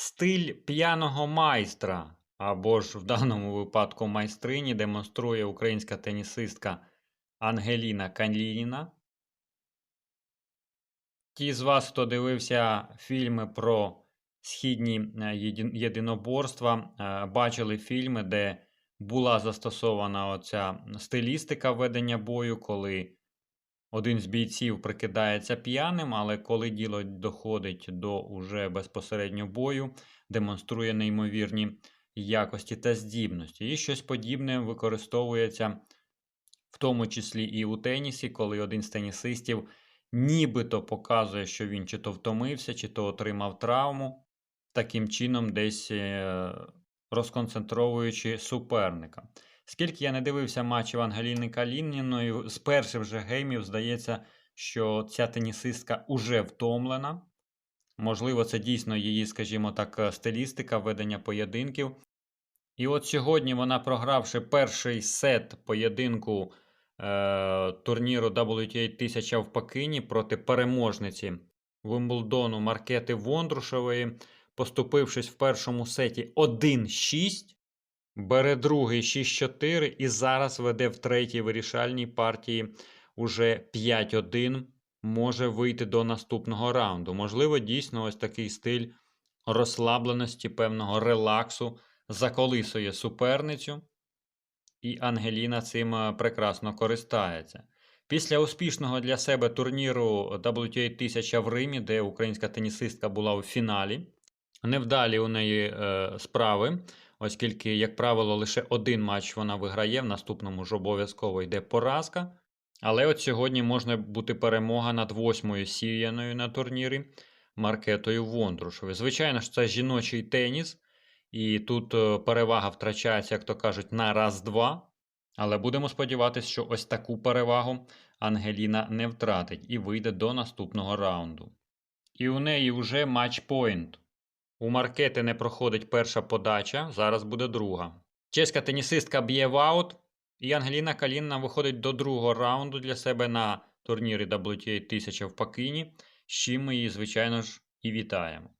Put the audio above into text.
Стиль п'яного майстра, або ж в даному випадку майстрині, демонструє українська тенісистка Ангеліна Калініна. Ті з вас, хто дивився фільми про східні е, єдиноборства, е, бачили фільми, де була застосована оця стилістика ведення бою, коли один з бійців прикидається п'яним, але коли діло доходить до уже безпосередньо бою, демонструє неймовірні якості та здібності. І щось подібне використовується в тому числі і у тенісі, коли один з тенісистів нібито показує, що він чи то втомився, чи то отримав травму, таким чином десь е, розконцентровуючи суперника. Скільки я не дивився матчів Ангеліни Калініної, з перших же геймів здається, що ця тенісистка уже втомлена. Можливо, це дійсно її, скажімо так, е, стилістика ведення поєдинків. І от сьогодні вона, програвши перший сет поєдинку е, турніру WTA 1000 в Пекині проти переможниці Вимблдону Маркети Вондрушевої, поступившись в першому сеті 1-6, бере другий 6-4 і зараз веде в третій вирішальній партії уже 5-1, може вийти до наступного раунду. Можливо, дійсно ось такий стиль розслабленості, певного релаксу заколисує суперницю, і Ангеліна цим е, прекрасно користається. Після успішного для себе турніру WTA 1000 в Римі, де українська тенісистка була у фіналі, невдалі у неї е, справи, оскільки, як правило, лише один матч вона виграє, в наступному ж обов'язково йде поразка. Але от сьогодні може бути перемога над восьмою сіяною на турнірі Маркетою Вондрушевою. Звичайно ж, це жіночий теніс, і тут е, перевага втрачається, як то кажуть, на раз-два. Але будемо сподіватися, що ось таку перевагу Ангеліна не втратить і вийде до наступного раунду. І у неї вже матчпойнт. У Маркети не проходить перша подача, зараз буде друга. Чеська тенісистка б'є в аут, і Ангеліна Калінна виходить до другого раунду для себе на турнірі WTA 1000 в Пакині, з чим ми її, звичайно ж, і вітаємо.